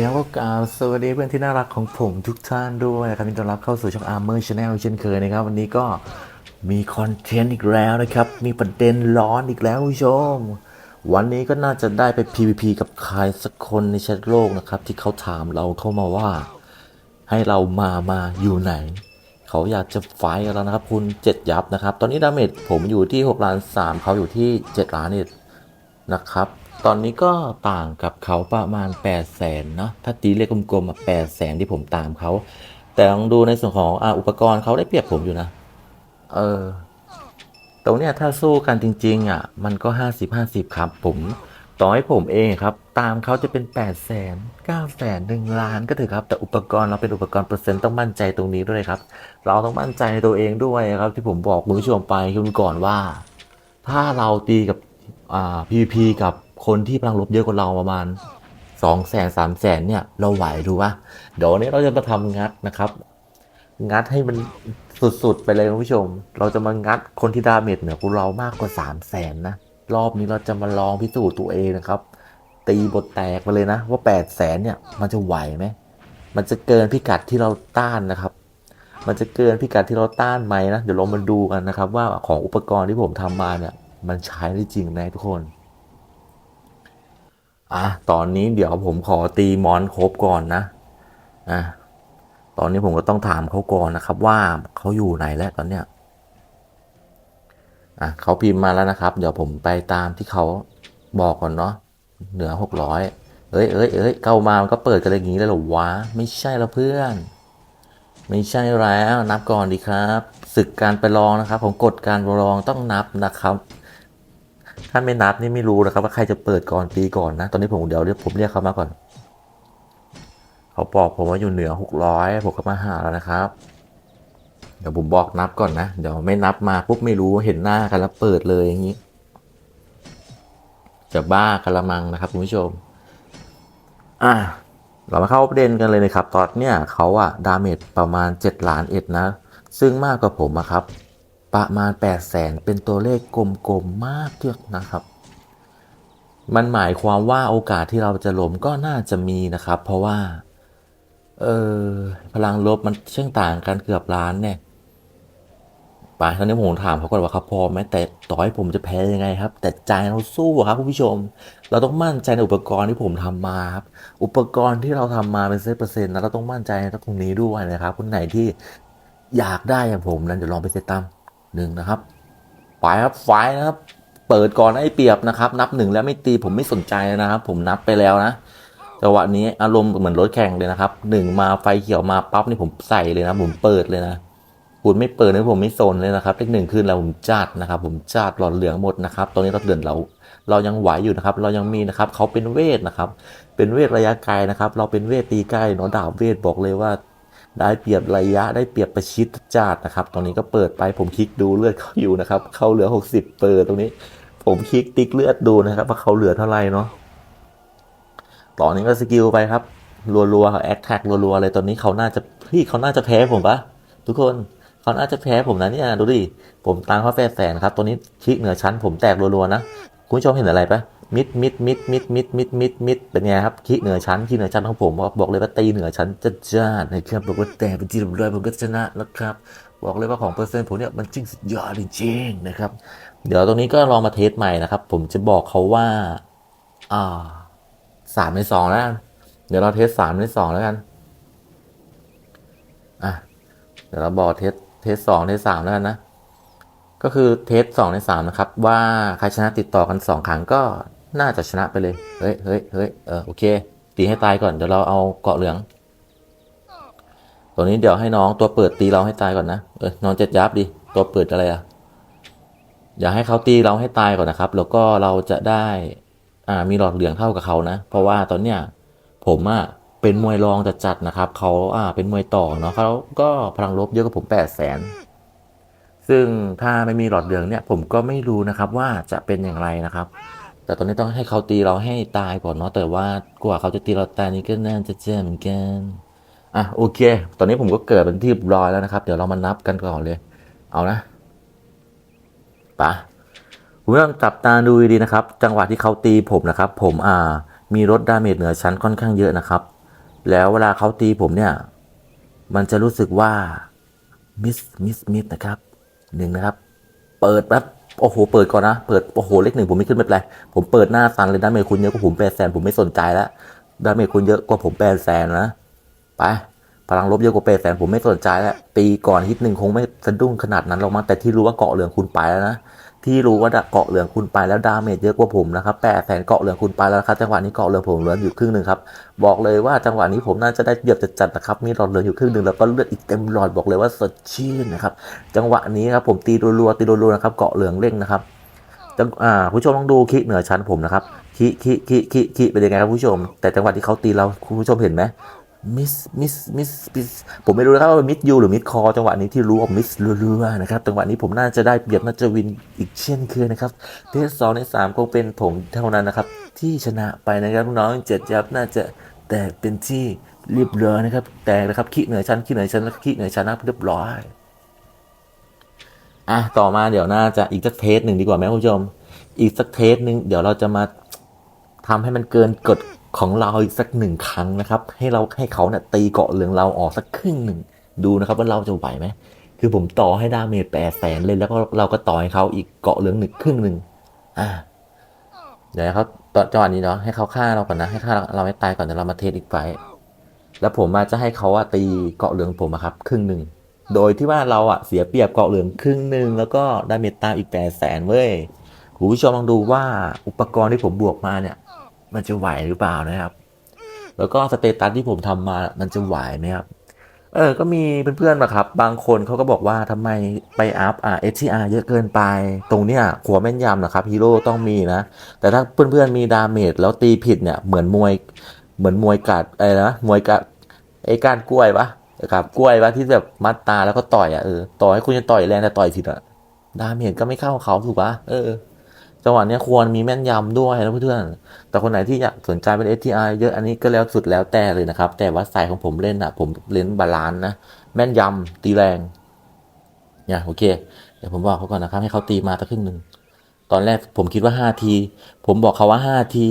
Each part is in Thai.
แล้วก็กล่าวสวัสดีเพื่อนที่น่ารักของผมทุกท่านด้วยนะครับยินดีต้อนรับเข้าสู่ช่อง Armor Channel เช่นเคยนะครับ วันนี้ก็มีคอนเทนต์อีกแล้วนะครับ มีประเด็นร้อนอีกแล้วคุณผู้ชม วันนี้ก็น่าจะได้ไป PVP กับใครสักคนในแชทโลกนะครับ ที่เขาถามเราเข้ามาว่า ให้เรามามาอยู่ไหน เขาอยากจะไฟท์กับเรานะครับคุณเจ็ดยับนะครับ ตอนนี้ดาเมจผมอยู่ที่6ล้าน3เขาอยู่ที่7ล้านเอ็ดนะครับ ตอนนี้ก็ต่างกับเขาประมาณ 8 0 0แสนเนาะถ้าตีเลขกลมๆอะ8 0 0แสนที่ผมตามเขา แต่ลองดูในส่วนของอ่าอุปกรณ์เขาได้เปรียบผมอยู่นะ เออ ตรงเนี้ยถ้าสู้กันจริง ๆ อะ มันก็ 50 50 ครับ ผม ต่อให้ผมเองครับ ตามเขาจะเป็น 8 0 0แสน9แสน1ล้านก็เถอครับ แต่อุปกรณ์เราเป็นอุปกรณ์เปอร์เซ็นต์ต้องมั่นใจตรงนี้ด้วยครับ เราต้องมั่นใจในตัวเองด้วยครับ ที่ผมบอกคุณผู้ชมไปคุณก่อนว่า ถ้าเราตีกับอ่า PVP กับ คนที่พลังลบเยอะกว่าเราประมาณ2องแสนสามแสนเนี่ย เราไหวถูกปะเดี๋ยววันนี้เราจะมาทำงัดนะครับ งัดให้มันสุดๆ ไปเลยคุณผู้ชม เราจะมางัดคนที่ดาเมจเหนือกว่าเรามากกว่า3 0 0แสนนะ รอบนี้เราจะมาลองพิสูจน์ตัวเองนะครับ ตีบทแตกไปเลยนะ ว่า8 0 0แสนเนี่ย มันจะไหวไหม มันจะเกินพิกัดที่เราต้านนะครับ มันจะเกินพิกัดที่เราต้านไหมนะ เดี๋ยวเรามาดูกันนะครับ ว่าของอุปกรณ์ที่ผมทำมาเนี่ย มันใช้ได้จริงไหมทุกคน อะตอนนี้เดี๋ยวผมขอตีมอนครบก่อนนะอะตอนนี้ผมก็ต้องถามเขาก่อนนะครับ ว่าเขาอยู่ไหนแล้วตอนเนี้ยอะเขาพิมพ์มาแล้วนะครับ เดี๋ยวผมไปตามที่เขาบอกก่อนเนาะเหนือหกร้อยเอ้ยเอ้ยเอ้ยเข้ามามันก็เปิดกันอย่างนี้เลยเหรอวะไม่ใช่แล้วเพื่อน ไม่ใช่แล้วนับก่อนดีครับศึกการไปลองนะครับ ผมกดการประลองต้องนับนะครับ ถ้าไม่นับนี่ไม่รู้นะครับว่าใครจะเปิดก่อนตีก่อนนะ ตอนนี้ผมเดี๋ยวเรียกผมเรียกเขามาก่อน เขาบอกผมว่าอยู่เหนือหกร้อยผมก็มาหาแล้วนะครับ เดี๋ยวผมบอกนับก่อนนะ เดี๋ยวไม่นับมาปุ๊บไม่รู้เห็นหน้ากันแล้วเปิดเลยอย่างนี้ จะบ้ากระมังนะครับคุณผู้ชม อะเรามาเข้าประเด็นกันเลยนะครับ ตอนเนี้ยเขาอะดาเมจประมาณ 7 ล้านเอ็ดนะ ซึ่งมากกว่าผมอะครับ ประมาณ 8 0 0แสนเป็นตัวเลขกลมๆมากเทียบนะครับ มันหมายความว่าโอกาสที่เราจะหลมก็น่าจะมีนะครับ เพราะว่า เออพลังลบมันเชื่องต่างกันเกือบล้านเนี่ยไปตอนนี้ผมถามเขาก่อนว่าเขาพอไหมแต่ต่อให้ผมจะแพ้ยังไงครับ แต่ใจเราสู้ครับคุณผู้ชม เราต้องมั่นใจในอุปกรณ์ที่ผมทำมาครับอุปกรณ์ที่เราทำมาเป็นเซตเปอร์เซ็นต์นะเราต้องมั่นใจในตรงนี้ด้วยนะครับคนไหนที่อยากได้อย่างผมนั้นเดี๋ยวลองไปเซตตาม หนึ่งนะครับไปครับไฟนะครับเปิดก่อนให้เปรียบนะครับ นับหนึ่งแล้วไม่ตีผมไม่สนใจนะครับ ผมนับไปแล้วนะจังหวะนี้อารมณ์เหมือนรถแข่งเลยนะครับหนึ่งมาไฟเขียวมาปั๊บนี่ผมใส่เลยนะผมเปิดเลยนะคุณไม่เปิดนี่ผมไม่โซนเลยนะครับเลขหนึ่งขึ้นแล้วผมจัดนะครับ ผมจัดหลอดเหลืองหมดนะครับตอนนี้เราเหลืองเราเรายังไหวอยู่นะครับ เรายังมีนะครับเขาเป็นเวทนะครับ เป็นเวทระยะไกลนะครับ เราเป็นเวทตีใกล้เนาะดาบเวทบอกเลยว่า ได้เปรียบระยะได้เปรียบประชิดจัดนะครับตอนนี้ก็เปิดไปผมคลิกดูเลือดเขาอยู่นะครับ เขาเหลือ 60 เปิดตรงนี้ ผมคลิกติ๊กเลือดดูนะครับว่าเขาเหลือเท่าไหร่เนาะตอนนี้ก็สกิลไปครับรัวๆเขาแอคแท็กรัวๆเลยตอนนี้เขาน่าจะพี่เขาน่าจะแพ้ผมปะทุกคนเขาน่าจะแพ้ผมนะเนี่ยดูดิผมตามเขาแฝดแสนครับตัวนี้คลิกเหนือชั้นผมแตกรัวๆนะคุณผู้ชมเห็นอะไรปะ มิดมิดมิดมิดมิดมิดมิดมิดเป็นไงครับขี้เหนือชั้นขี้เหนือชั้นของผมบอกบอกเลยว่าตีเหนือชั้นจะจ้านะครับบอกว่าแต่เป็นทีมเลยผมก็ชนะแล้วครับ บอกเลยว่าของเปอร์เซ็นต์ผมเนี่ยมันจริงสุดยอดจริงๆนะครับ เดี๋ยวตรงนี้ก็ลองมาเทสใหม่นะครับ ผมจะบอกเขาว่าอ่าสามในสองแล้วเดี๋ยวเราเทสสามในสองแล้วกันอะเดี๋ยวเราบอกเทสเทสสองเทสสามแล้วกันนะก็คือเทสสองในสามนะครับ ว่าใครชนะติดต่อกันสองครั้งก็ น่าจะชนะไปเลย เฮ้ยเฮ้ยเฮ้ยเออโอเค ตีให้ตายก่อน เดี๋ยวเราเอาเกาะเหลือง ตัวนี้เดี๋ยวให้น้องตัวเปิดตีเราให้ตายก่อนนะ เออ น้องเจ็ดยับดิ ตัวเปิดอะไรอะอย่าให้เขาตีเราให้ตายก่อนนะครับ แล้วก็เราจะได้ อ่า มีหลอดเหลืองเท่ากับเขานะ เพราะว่าตอนเนี้ยผมอะเป็นมวยรองจัดๆนะครับ เขาอ่า เป็นมวยต่อเนาะเขาก็พลังลบเยอะกว่าผมแปดแสนซึ่งถ้าไม่มีหลอดเหลืองเนี่ยผมก็ไม่รู้นะครับว่าจะเป็นอย่างไรนะครับ แต่ตอนนี้ต้องให้เขาตีเราให้ตายก่อนเนาะแต่ว่ากว่าเขาจะตีเราตายนี่ก็น่าจะเจ็บเหมือนกันอะโอเค ตอนนี้ผมก็เกิดเป็นที่ร้อยแล้วนะครับ เดี๋ยวเรามานับกันก่อนเลย เอานะปะคุณผู้ชมจับตาดูดีนะครับ จังหวะที่เขาตีผมนะครับ ผมอ่า มีรถดาเมจเหนือชั้นค่อนข้างเยอะนะครับ แล้วเวลาเขาตีผมเนี่ย มันจะรู้สึกว่ามิสมิสมิสนะครับหนึ่งนะครับ เปิดแป๊บ โอ้โห เปิดก่อนนะ เปิด โอ้โห เลขหนึ่งผมไม่ขึ้นไม่เป็นไร ผมเปิดหน้าซันเลยด้านเมคุณเยอะกว่าผมแปดแสนผมไม่สนใจแล้วด้านเมคุณเยอะกว่าผมแปดแสนนะ ไป พลังลบเยอะกว่าแปดแสนผมไม่สนใจแล้ว ตีก่อนฮิตหนึ่งคงไม่สะดุ้งขนาดนั้นหรอกมั้งแต่ที่รู้ว่าเกาะเหลืองคุณไปแล้วนะ ที่รู้ว่าเกาะเหลืองคุณไปแล้วดาเมจเยอะกว่าผมนะครับแปดแสนเกาะเหลืองคุณไปแล้วครับจังหวะนี้เกาะเหลืองผมเหลืออยู่ครึ่งหนึ่งครับบอกเลยว่าจังหวะนี้ผมน่าจะได้เปรียบจัดๆนะครับมีหลอดเหลืออยู่ครึ่งหนึ่งแล้วก็เลือดอีกเต็มหลอดบอกเลยว่าสดชื่นนะครับจังหวะนี้ครับผมตีรัวๆตีรัวๆนะครับเกาะเหลืองเร่งนะครับจังอ่าผู้ชมลองดูคิเหนือชั้นผมนะครับคิคิคิคิคิเป็นยังไงครับผู้ชม แต่จังหวะที่เขาตีเราคุณผู้ชมเห็นไหม มิสมิสมิสมิสผมไม่รู้นะครับว่ามิดยูหรือมิดคอจังหวะนี้ที่รู้ว่ามิสเรือๆนะครับจังหวะนี้ผมน่าจะได้เปรียบน่าจะวินอีกเช่นเคยนะครับเทสสองในสามคงเป็นผมเท่านั้นนะครับ ที่ชนะไปนะครับน้องเจ็ดยับน่าจะแตกเป็นที่เรียบร้อยนะครับ แตกนะครับคิเหนือชั้นคิเหนือชั้นคิเหนือชั้นนะเรียบร้อยอะต่อมาเดี๋ยวน่าจะอีกสักเทสหนึ่งดีกว่าไหมคุณผู้ชม อีกสักเทสหนึ่งเดี๋ยวเราจะมาทำให้มันเกินกฎ ของเราอีกสักหนึ่งครั้งนะครับ ให้เราให้เขาเนี่ยตีเกาะเหลืองเราออกสักครึ่งหนึ่งดูนะครับว่าเราจะไหวไหมคือผมต่อให้ดาเมจแปดแสนเลยแล้วก็เราก็ต่อให้เขาอีกเกาะเหลืองหนึ่งครึ่งหนึ่งอ่าเดี๋ยวเขาตอนจังหวะนี้เนาะให้เขาฆ่าเราก่อนนะให้ฆ่าเราเราไม่ตายก่อนเดี๋ยวเรามาเทสอีกไฟแล้วผมมาจะให้เขาอะตีเกาะเหลืองผมอะครับ ครึ่งหนึ่งโดยที่ว่าเราอะเสียเปรียบเกาะเหลืองครึ่งหนึ่งแล้วก็ดาเมจตามอีกแปดแสนเว้ยคุณผู้ชมลองดูว่าอุปกรณ์ที่ผมบวกมาเนี่ย มันจะไหวหรือเปล่านะครับ แล้วก็สเตตัสที่ผมทำมามันจะไหวไหมครับ เออ ก็มีเพื่อนๆมาครับ บางคนเขาก็บอกว่าทำไมไปอัพอ่า STR เยอะเกินไป ตรงเนี้ยหัวแม่นยำนะครับฮีโร่ต้องมีนะ แต่ถ้าเพื่อนๆมีดาเมจแล้วตีผิดเนี่ยเหมือนมวยเหมือนมวยกัดอะไรนะมวยกัดไอ้กานกล้วยปะกับกล้วยปะที่แบบมัดตาแล้วก็ต่อยอะเออต่อให้คุณจะต่อยแรงแต่ต่อยผิดอะดาเมจก็ไม่เข้าเขาถูกปะเออ จังหวะนี้ควรมีแม่นยำด้วยนะเพื่อนๆ แต่คนไหนที่อยากสนใจเป็น STI เยอะอันนี้ก็แล้วสุดแล้วแต่เลยนะครับ แต่ว่าสายของผมเล่นอะ ผมเล่นบาลานซ์นะ แม่นยำตีแรงเนี่ยโอเค เดี๋ยวผมบอกเขาก่อนนะครับ ให้เขาตีมาสักครึ่งหนึ่ง ตอนแรกผมคิดว่าห้าที ผมบอกเขาว่าห้าที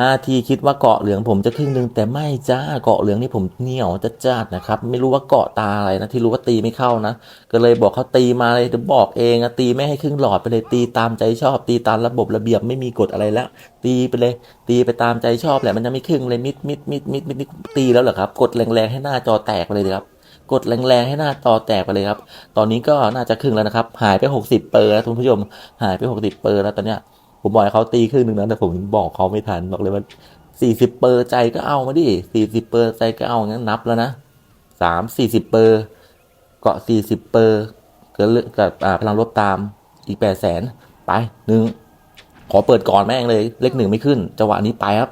ห้าทีคิดว่าเกาะเหลืองผมจะครึ่งหนึ่งแต่ไม่จ้าเกาะเหลืองนี่ผมเหนียวจะจัดนะครับไม่รู้ว่าเกาะตาอะไรนะที่รู้ว่าตีไม่เข้านะก็เลยบอกเขาตีมาเลยจะบอกเองอะตีไม่ให้ครึ่งหลอดไปเลยตีตามใจชอบ ตีตามระบบระเบียบไม่มีกฎอะไรแล้ว ตีไปเลย ตีไปตามใจชอบแหละมันจะไม่ครึ่งเลยมิดมิดมิดมิดมิดตีแล้วเหรอครับ กดแรงๆให้หน้าจอแตกไปเลยครับกดแรงๆให้หน้าจอแตกไปเลยครับ ตอนนี้ก็น่าจะครึ่งแล้วนะครับ หายไป 60 เปอร์แล้วคุณผู้ชม หายไป 60 เปอร์แล้วตอนเนี้ย ผมบอกให้เขาตีครึ่งหนึ่งนะแต่ผมบอกเขาไม่ทันบอกเลยว่า40เปอร์ใจก็เอามาดิ40เปอร์ใจก็เอางั้นนับแล้วนะ3 40เปอร์เกาะ40เปอร์เกิดเรื่อกับพลังลบตามอีก8แสนไปหนึ่งขอเปิดก่อนแม่งเลย เลขหนึ่งไม่ขึ้นจังหวะนี้ไปครับ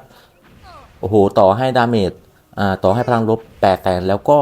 โอ้โห ต่อให้ดาเมจอ่าต่อให้พลังลบแปดแสนแล้วก็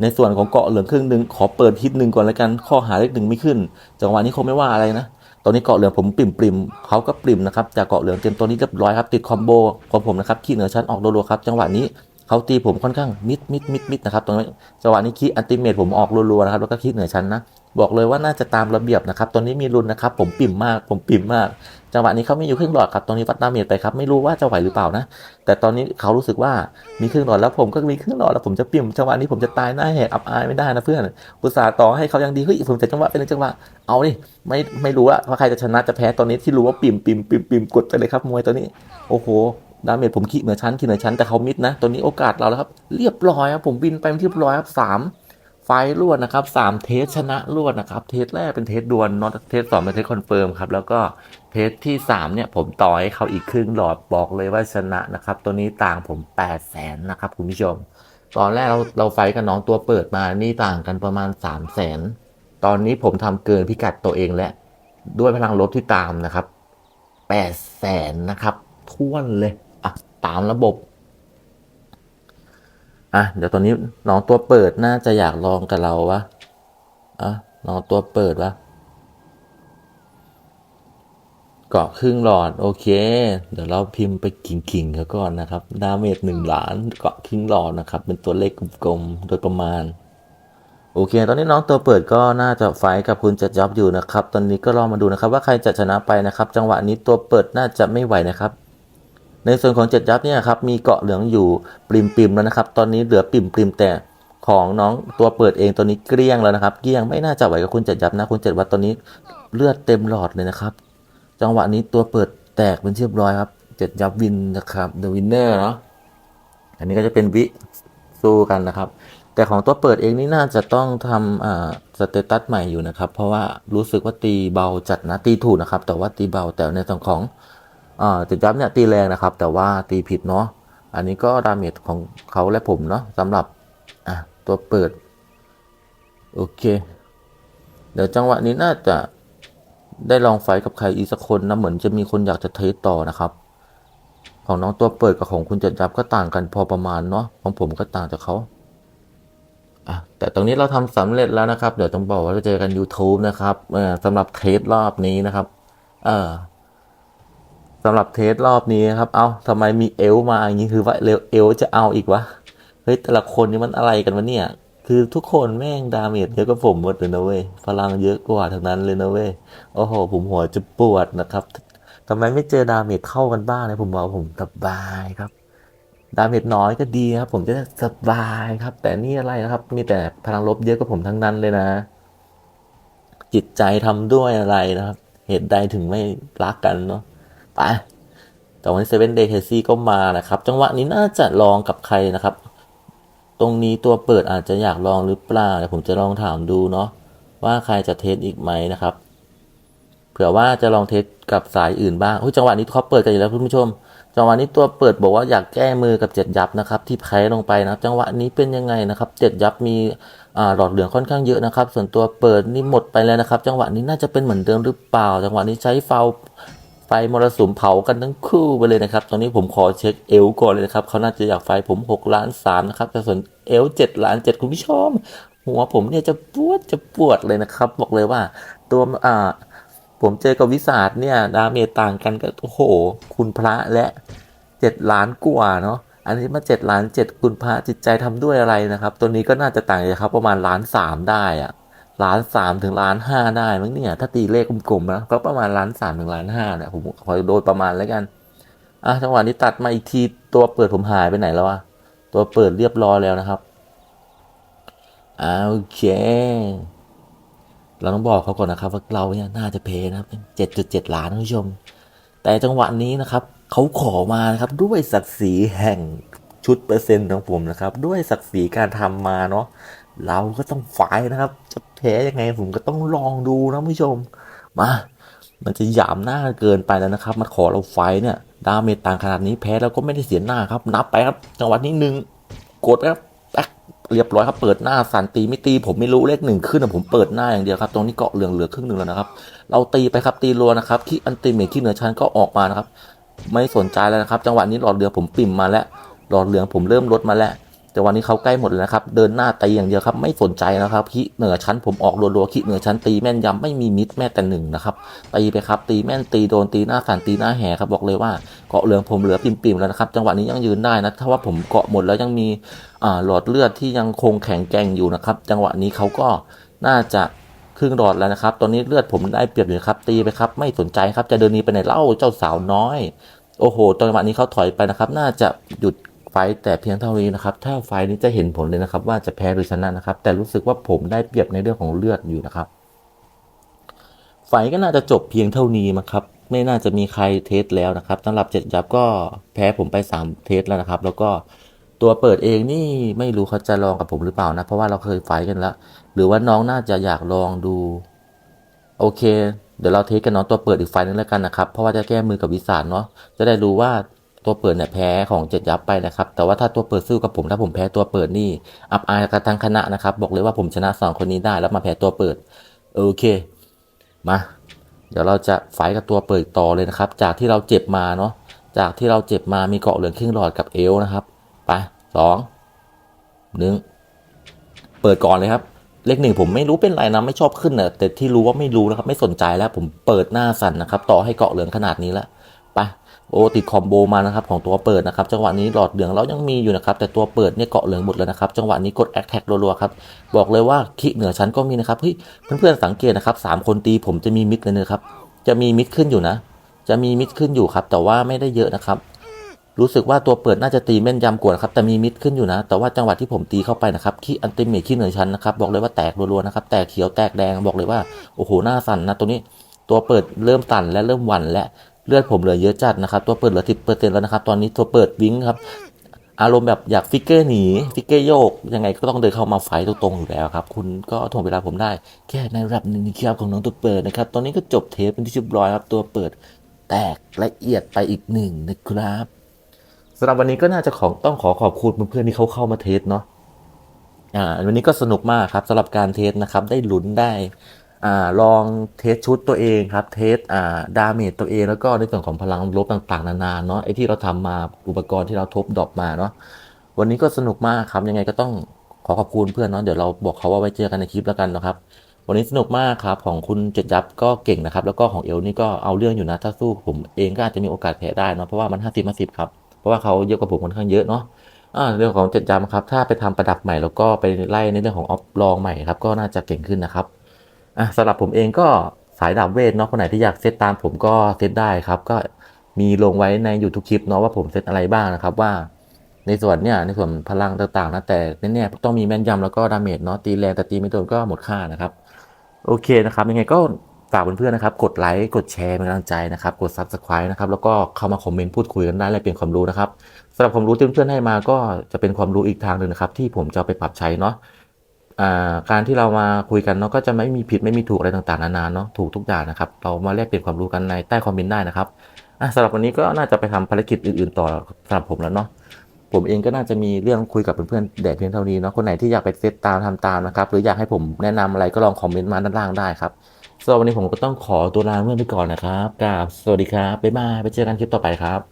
ในส่วนของเกาะเหลืองครึ่งหนึ่งขอเปิดฮิตหนึ่งก่อนแล้วกันข้อหาเลขหนึ่งไม่ขึ้น จังหวะนี้คงไม่ว่าอะไรนะ ตอนนี้เกาะเหลืองผมปริ่มปริมๆเขาก็ปริมนะครับจากเกาะเหลืองเต็มตัวนี้เรียบร้อยครับติดคอมโบของผมนะครับขี้เหนือชั้นออกรัวๆครับจังหวะนี้เขาตีผมค่อนข้างมิดมิดมิดมิดนะครับตรงนี้จังหวะนี้คีอันติเมตผมออกรัวๆนะครับแล้วก็คีเหนือชั้นนะ บอกเลยว่าน่าจะตามระเบียบนะครับ ตอนนี้มีรุนนะครับ ผมปิ่มมาก ผมปิ่มมาก จังหวะนี้เขาไม่อยู่ครึ่งหลอดครับ ตอนนี้วัดดาเมจไปครับ ไม่รู้ว่าจะไหวหรือเปล่านะ แต่ตอนนี้เขารู้สึกว่ามีครึ่งหลอดแล้วผมก็มีครึ่งหลอดแล้วผมจะปิ่ม จังหวะนี้ผมจะตายหน้าแหกอับอายไม่ได้นะเพื่อน อุตส่าห์ต่อให้เขายังดี เฮ้ย ผมแต่จังหวะเป็นจังหวะ เอาดิ ไม่ ไม่รู้ว่าใครจะชนะจะแพ้ ตอนนี้ที่รู้ว่าปิ่มปิ่มปิ่มปิ่มกดไปเลยครับมวยตัวนี้ โอ้โหดาเมจผมขี้เหนือชั้นขี้เหนือชั้นแต่เขามิดนะตัวนี้โอกาสเราแล้วครับ เรียบร้อยครับ ผมบินไปเรียบร้อยครับสาม ไฟล์รวดนะครับสามเทสชนะรวดนะครับ เทสแรกเป็นเทสดวลนอตเทสสองเป็นเทสคอนเฟิร์มครับ แล้วก็เทสที่สามเนี่ยผมต่อให้เขาอีกครึ่งหลอดบอกเลยว่าชนะนะครับ ตัวนี้ต่างผมแปดแสนนะครับคุณผู้ชม ตอนแรกเราเราไฟกับน้องตัวเปิดมานี่ต่างกันประมาณสามแสนตอนนี้ผมทำเกินพิกัดตัวเองแล้วด้วยพลังลบที่ตามนะครับแปดแสนนะครับท้วนเลยอะตามระบบ อะเดี๋ยวตอนนี้น้องตัวเปิดน่าจะอยากลองกับเราวะอะน้องตัวเปิดวะเกาะครึ่งหลอดโอเค เดี๋ยวเราพิมพ์ไปกิ่งๆเขาก่อนนะครับ ดาเมจหนึ่งล้านเกาะครึ่งหลอดนะครับ เป็นตัวเลขกลมๆโดยประมาณ โอเค ตอนนี้น้องตัวเปิดก็น่าจะไฟกับคุณจัดจ็อบอยู่นะครับ ตอนนี้ก็ลองมาดูนะครับ ว่าใครจะชนะไปนะครับ จังหวะนี้ตัวเปิดน่าจะไม่ไหวนะครับ ในส่วนของเจ็ดยับเนี่ยครับมีเกาะเหลืองอยู่ปริมปริมแล้วนะครับ ตอนนี้เหลือปริมปริมแต่ของน้องตัวเปิดเองตัวนี้เกลี้ยงแล้วนะครับ เกลี้ยงไม่น่าจะไหวกับคุณเจ็ดยับนะคุณเจ็ดวัดตอนนี้เลือดเต็มหลอดเลยนะครับ จังหวะนี้ตัวเปิดแตกเป็นเรียบร้อยครับเจ็ดยับวินนะครับเดอะวินเนอร์เนาะอันนี้ก็จะเป็นวิสู้กันนะครับ แต่ของตัวเปิดเองนี่น่าจะต้องทำอ่าสเตตัสใหม่อยู่นะครับ เพราะว่ารู้สึกว่าตีเบาจัดนะตีถูกนะครับ แต่ว่าตีเบาแต่ในส่วนของ จุดยับเนี่ยตีแรงนะครับ แต่ว่าตีผิดเนาะอันนี้ก็ดาเมจของเขาและผมเนาะสำหรับอะตัวเปิด โอเค เดี๋ยวจังหวะนี้น่าจะได้ลองไฟกับใครอีกสักคนนะเหมือนจะมีคนอยากจะเทสต่อนะครับ ของน้องตัวเปิดกับของคุณจัดยับก็ต่างกันพอประมาณเนาะของผมก็ต่างจากเขาอะแต่ตรงนี้เราทำสำเร็จแล้วนะครับ เดี๋ยวต้องบอกว่าเราเจอกัน YouTube นะครับเอ่อสำหรับเทสรอบนี้นะครับ เออ สำหรับเทสรอบนี้ครับ เอาทำไมมีเอลมาอย่างนี้คือว่าเร็วเอลจะเอาอีกวะ เฮ้ย แต่ละคนนี่มันอะไรกันวะเนี่ย คือทุกคนแม่งดาเมจเยอะกว่าผมหมดเลยนะเว้ย พลังเยอะกว่าทั้งนั้นเลยนะเว้ย โอ้โห ผมหัวจะปวดนะครับทำไมไม่เจอดาเมจเข้ากันบ้างเลยผมบอกว่าผมสบายครับ ดาเมจน้อยก็ดีครับ ผมจะสบายครับ แต่นี่อะไรนะครับ มีแต่พลังลบเยอะกว่าผมทั้งนั้นเลยนะ จิตใจทำด้วยอะไรนะครับ เหตุใดถึงไม่รักกันเนาะ ไปแต่วันนี้เซเว่นเดย์เทซี่ก็มานะครับ จังหวะนี้น่าจะลองกับใครนะครับ ตรงนี้ตัวเปิดอาจจะอยากลองหรือเปล่าเดี๋ยวผมจะลองถามดูเนาะว่าใครจะเทสอีกไหมนะครับ เผื่อว่าจะลองเทสกับสายอื่นบ้างอุ๊ยจังหวะนี้เขาเปิดกันอยู่แล้วคุณผู้ชม จังหวะนี้ตัวเปิดบอกว่าอยากแก้มือกับเจ็ดยับนะครับ ที่แพ้ลงไปนะจังหวะนี้เป็นยังไงนะครับเจ็ดยับมีหลอดเหลืองค่อนข้างเยอะนะครับ ส่วนตัวเปิดนี่หมดไปแล้วนะครับ จังหวะนี้น่าจะเป็นเหมือนเดิมหรือเปล่า จังหวะนี้ใช้เฟา ไฟมรสุมเผากันทั้งคู่ไปเลยนะครับ ตอนนี้ผมขอเช็คเอลก่อนเลยนะครับเขาน่าจะอยากไฟผม6ล้าน3นะครับแต่ส่วนเอล7ล้าน7คุณผู้ชมหัวผมเนี่ยจะปวดจะปวดเลยนะครับ บอกเลยว่าตัวอ่าผมเจอกับวิสาดเนี่ยดาเมจต่างกันก็โอ้โห คุณพระและเจ็ดล้านกว่าเนาะอันนี้มาเจ็ดล้านเจ็ดคุณพระจิตใจทำด้วยอะไรนะครับ ตัวนี้ก็น่าจะต่างจากครับประมาณล้านสามได้อะ ล้านสามถึงล้านห้าได้มั้งเนี่ย ถ้าตีเลขกลมๆนะก็ประมาณล้านสามถึงล้านห้าเนี่ยผมขอโดยประมาณแล้วกันอะจังหวะนี้ตัดมาอีกทีตัวเปิดผมหายไปไหนแล้ววะตัวเปิดเรียบร้อยแล้วนะครับอ่าโอเค เราต้องบอกเขาก่อนนะครับว่าเราเนี่ยน่าจะเพนะครับเจ็ดจุดเจ็ดล้านผู้ชม แต่จังหวะนี้นะครับเขาขอมานะครับด้วยศักดิ์ศรีแห่งชุดเปอร์เซ็นต์ของผมนะครับ ด้วยศักดิ์ศรีการทำมาเนาะ เราก็ต้องฝ่ายนะครับ จะแพ้ยังไงผมก็ต้องลองดูนะผู้ชม มา มันจะหยามหน้าเกินไปแล้วนะครับมาขอเราไฟเนี่ย ดาเมจต่างขนาดนี้แพ้แล้วก็ไม่ได้เสียหน้าครับ นับไปครับ จังหวะนี้หนึ่งกดครับแป๊เรียบร้อยครับ เปิดหน้าสันตีไม่ตีผมไม่รู้เลขหนึ่งขึ้นนะผมเปิดหน้าอย่างเดียวครับตรงนี้เกาะเหลืองเหลือครึ่งหนึ่งแล้วนะครับ เราตีไปครับตีรัวนะครับคีอันติเมทที่เหนือชั้นก็ออกมานะครับ ไม่สนใจแล้วนะครับ จังหวะนี้หลอดเรือผมปิ่มมาแล้วหลอดเหลืองผมเริ่มลดมาแล้ว แต่วันนี้เขาใกล้หมดแล้วนะครับ เดินหน้าตีอย่างเดียวครับ ไม่สนใจนะครับขี้เหนือชั้นผมออกรัวๆขี้เหนือชั้นตีแม่นยำไม่มีมิดแม้แต่หนึ่งนะครับ ตีไปครับ ตีแม่นตีโดนตีหน้าสันตีหน้าแห่ครับบอกเลยว่าเกาะเหลืองผมเหลือปิ่มๆแล้วนะครับ จังหวะนี้ยังยืนได้นะถ้าว่าผมเกาะหมดแล้วยังมีหลอดเลือดที่ยังคงแข็งแกร่งอยู่นะครับ จังหวะนี้เขาก็น่าจะครึ่งหลอดแล้วนะครับ ตอนนี้เลือดผมได้เปรียบอยู่ครับ ตีไปครับ ไม่สนใจครับ จะเดินนีไปไหนเล่าเจ้าสาวน้อย โอ้โหจังหวะนี้เขาถอยไปนะครับ น่าจะหยุด ไฟต์แต่เพียงเท่านี้นะครับ ถ้าไฟต์นี้จะเห็นผลเลยนะครับ ว่าจะแพ้หรือชนะนะครับ แต่รู้สึกว่าผมได้เปรียบในเรื่องของเลือดอยู่นะครับ ไฟก็น่าจะจบเพียงเท่านี้มั้งครับ ไม่น่าจะมีใครเทสแล้วนะครับสำหรับเจ็ดยับก็แพ้ผมไปสามเทสแล้วนะครับ แล้วก็ตัวเปิดเองนี่ไม่รู้เขาจะลองกับผมหรือเปล่านะ เพราะว่าเราเคยไฟกันแล้ว หรือว่าน้องน่าจะอยากลองดู โอเค เดี๋ยวเราเทสกันน้องตัวเปิดอีกไฟนึงแล้วกันนะครับ เพราะว่าจะแก้มือกับวิสานเนาะ จะได้รู้ว่า ตัวเปิดเนี่ยแพ้ของเจ็ดยับไปนะครับ แต่ว่าถ้าตัวเปิดสู้กับผมถ้าผมแพ้ตัวเปิดนี่อับอายกับทั้งคณะนะครับ บอกเลยว่าผมชนะสองคนนี้ได้แล้วมาแพ้ตัวเปิดโอเคมาเดี๋ยวเราจะไฟกับตัวเปิดต่อเลยนะครับ จากที่เราเจ็บมาเนาะจากที่เราเจ็บมามีเกาะเหลืองครึ่งหลอดกับเอลนะครับไปสองหนึ่งเปิดก่อนเลยครับ เลขหนึ่งผมไม่รู้เป็นไรนะไม่ชอบขึ้นนะแต่ที่รู้ว่าไม่รู้นะครับ ไม่สนใจแล้วผมเปิดหน้าสั่นนะครับ ต่อให้เกาะเหลืองขนาดนี้แล้ว โอ้ติดคอมโบมานะครับของตัวเปิดนะครับจังหวะนี้หลอดเหลืองเรายังมีอยู่นะครับแต่ตัวเปิดเนี่ยเกาะเหลืองหมดแล้วนะครับจังหวะนี้กดแอคแท็กรัวๆครับบอกเลยว่าคิเหนือชั้นก็มีนะครับเฮ้ยเพื่อนๆสังเกตนะครับสามคนตีผมจะมีมิดเลยนะครับจะมีมิดขึ้นอยู่นะ จะมีมิดขึ้นอยู่ครับแต่ว่าไม่ได้เยอะนะครับรู้สึกว่าตัวเปิดน่าจะตีแม่นยำกว่าครับแต่มีมิดขึ้นอยู่นะ แต่ว่าจังหวะที่ผมตีเข้าไปนะครับขี้อันติเมทขี้เหนือชั้นนะครับบอกเลยว่าแตกรัวๆนะครับแตกเขียวแตกแดงบอกเลยว่าโอ้โหหน้าสั่นนะตัวนี้ ตัวเปิดเริ่มสั่นและเริ่มหวั่นและ เลือดผมเหลือเยอะจัดนะครับตัวเปิดเหลือสิบเปอร์เซ็นต์แล้วนะครับตอนนี้ตัวเปิดวิ้งครับอารมณ์แบบอยากฟิกเกอร์หนีฟิกเกอร์โยก ยังไงก็ต้องเดินเข้ามาไฟต์ตรงๆอยู่แล้วครับ คุณก็ถ่วงเวลาผมได้ แค่ในระดับหนึ่งครับของน้องตัวเปิดนะครับ ตอนนี้ก็จบเทปเป็นที่เรียบร้อยครับ ตัวเปิดแตกละเอียดไปอีกหนึ่งนะครับสำหรับวันนี้ก็น่าจะของต้องขอขอบคุณเพื่อนๆที่เขาเข้ามาเทสเนาะอ่าวันนี้ก็สนุกมากครับสำหรับการเทสนะครับ ได้ลุ้นได้ อลองเทสชุดตัวเองครับ เทสดาเมจตัวเอง แล้วก็ในส่วนของพลังลบต่างๆ นานาเนาะไอ้ที่เราทำมาอุปกรณ์ที่เราทบดรอปมาเนาะวันนี้ก็สนุกมากครับ ยังไงก็ต้องขอขอบคุณเพื่อนเนาะเดี๋ยวเราบอกเขาว่าไว้เจอกันในคลิปแล้วกันนะครับ วันนี้สนุกมากครับ ของคุณเจ็ดยับก็เก่งนะครับ แล้วก็ของเอลนี่ก็เอาเรื่องอยู่นะถ้าสู้ผมเองก็อาจจะมีโอกาสแพ้ได้เนาะเพราะว่ามันห้าสิบห้าสิบครับเพราะว่าเขาเยอะกว่าผมค่อนข้างเยอะเนาะอ่าเรื่องของเจ็ดยับครับ ถ้าไปทำประดับใหม่แล้วก็ไปไล่ในเรื่องของออฟลองใหม่ครับ ก็น่าจะเก่งขึ้นนะครับ อะสำหรับผมเองก็สายดาบเวทเนาะคนไหนที่อยากเซตตามผมก็เซตได้ครับ ก็มีลงไว้ในอยู่ทุกคลิปเนาะว่าผมเซตอะไรบ้างนะครับว่า ในส่วนเนี่ยในส่วนพลังต่างๆนะแต่เนี่ยต้องมีแม่นยำแล้วก็ดาเมจเนาะตีแรงแต่ตีไม่โดนก็หมดค่านะครับ โอเคนะครับ ยังไงก็ฝากเพื่อนๆนะครับ กดไลค์กดแชร์เป็นกำลังใจนะครับ กด subscribe นะครับ แล้วก็เข้ามาคอมเมนต์พูดคุยกันได้และเปลี่ยนความรู้นะครับสำหรับความรู้ที่เพื่อนๆให้มาก็จะเป็นความรู้อีกทางหนึ่งนะครับ ที่ผมจะไปปรับใช้เนาะ การที่เรามาคุยกันเนาะก็จะไม่มีผิดไม่มีถูกอะไรต่างๆนานาเนาะถูกทุกอย่างนะครับ เรามาแลกเปลี่ยนความรู้กันในใต้คอมเมนต์ได้นะครับสำหรับวันนี้ก็น่าจะไปทำภารกิจอื่น ๆ ต่อสำหรับผมแล้วเนาะผมเองก็น่าจะมีเรื่องคุยกับเพื่อนๆแดดเพียงเท่านี้เนาะคนไหนที่อยากไปเซตตามทำตามนะครับ หรืออยากให้ผมแนะนำอะไรก็ลองคอมเมนต์มาด้านล่างได้ครับสำหรับวันนี้ผมก็ต้องขอตัวลาเพื่อนไปก่อนนะครับกราบสวัสดีครับบ๊ายบายไปเจอกันคลิปต่อไปครับ